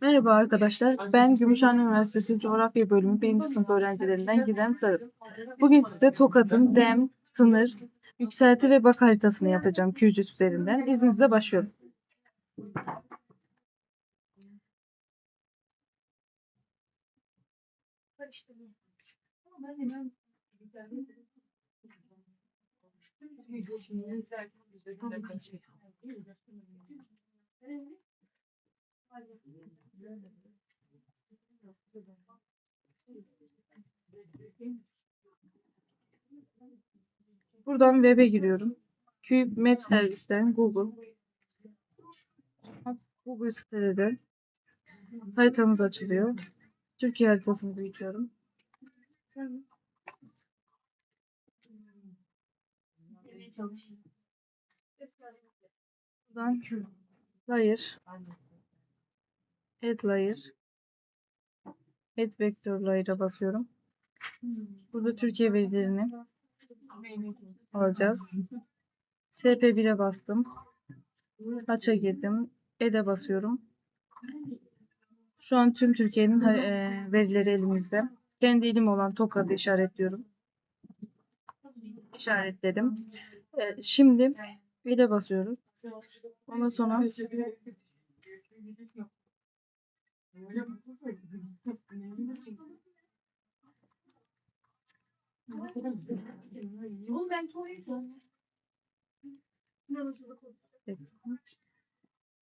Merhaba arkadaşlar. Ben Gümüşhane Üniversitesi Coğrafya Bölümü 1. sınıf öğrencilerinden Gizem Sarı. Bugün size Tokat'ın dem, sınır, yükselti ve bak haritasını yapacağım QGIS üzerinden. İzninizle başlıyorum. Buradan web'e giriyorum. Cube Map servisten Google. Google sitede haritamız açılıyor. Türkiye haritasını büyütüyorum. Buradan layer, add layer, add vector layer'a basıyorum. Burada Türkiye verilerini alacağız. SP1'e bastım. Aç'a girdim. Ed'e basıyorum. Şu an tüm Türkiye'nin e, verileri elimizde. Kendi ilim olan Tokat'ı işaretliyorum. İşaretledim. E, şimdi Ed'e basıyoruz. Ondan sonra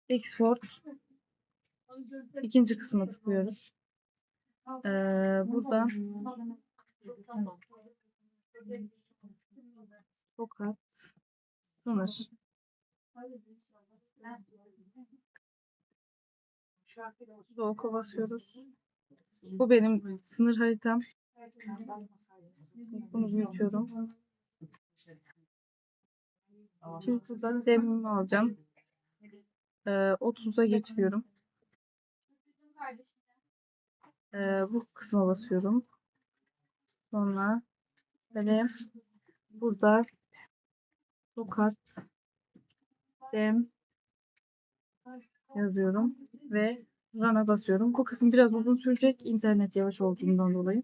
export ikinci kısma tıklıyoruz. Ee, burada Tokat sınır. Burada oka basıyoruz. Bu benim sınır haritam. Bunu büyütüyorum. Şimdi buradan demimi alacağım. Ee, 30'a getiriyorum. Ee, bu kısma basıyorum. Sonra böyle burada tokat dem yazıyorum ve run'a basıyorum. Bu kısım biraz uzun sürecek internet yavaş olduğundan dolayı.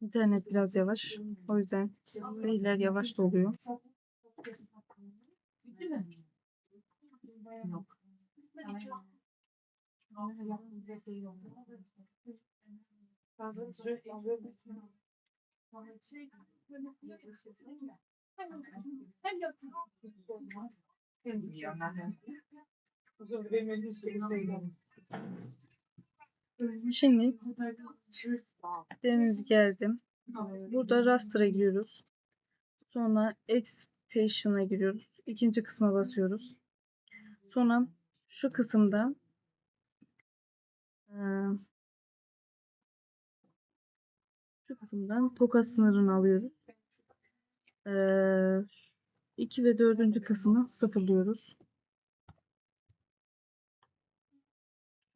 İnternet biraz yavaş. O yüzden veriler yavaş doluyor. Mi? Yok. Şimdi demimiz geldim. Burada raster'a giriyoruz. Sonra expression'a giriyoruz. İkinci kısma basıyoruz. Sonra şu kısımda şu kısımdan toka sınırını alıyoruz. Eee 2 ve 4. kısmı sıfırlıyoruz.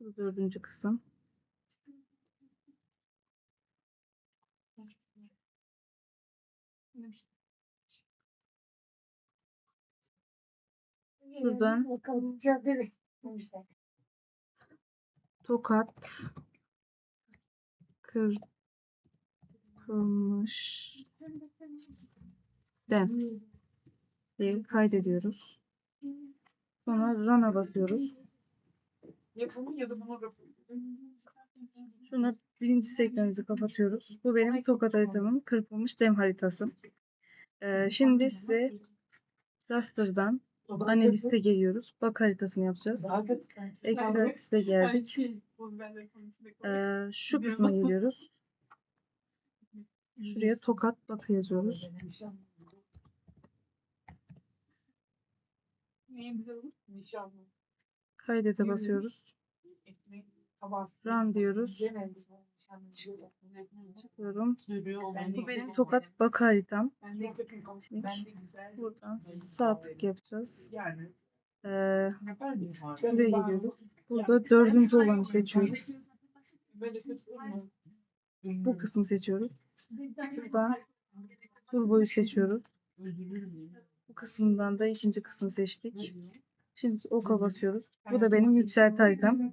Bu dördüncü kısım. Şuradan. Tokat kırpılmış dem diye kaydediyoruz. Sonra run'a basıyoruz. Yapımı ya da bunu Sonra birinci sekmemizi kapatıyoruz. Bu benim tokat haritamın kırpılmış dem haritası. Ee, şimdi size raster'dan analiste geliyoruz. Bak haritasını yapacağız. Ekratiste geldik. Ee, şu kısma geliyoruz. Şuraya tokat bak yazıyoruz. Kaydete basıyoruz. Run diyoruz. Tıklıyorum. Bu benim tokat bak haritam. Şimdi buradan sağ tık yapacağız. Ee, buraya geliyoruz. Burada dördüncü olanı seçiyoruz. Bu kısmı seçiyoruz. Buradan turboyu seçiyoruz. Bu kısımdan da ikinci kısmı seçtik. Şimdi oka basıyoruz. Bu da benim yükselti haritam.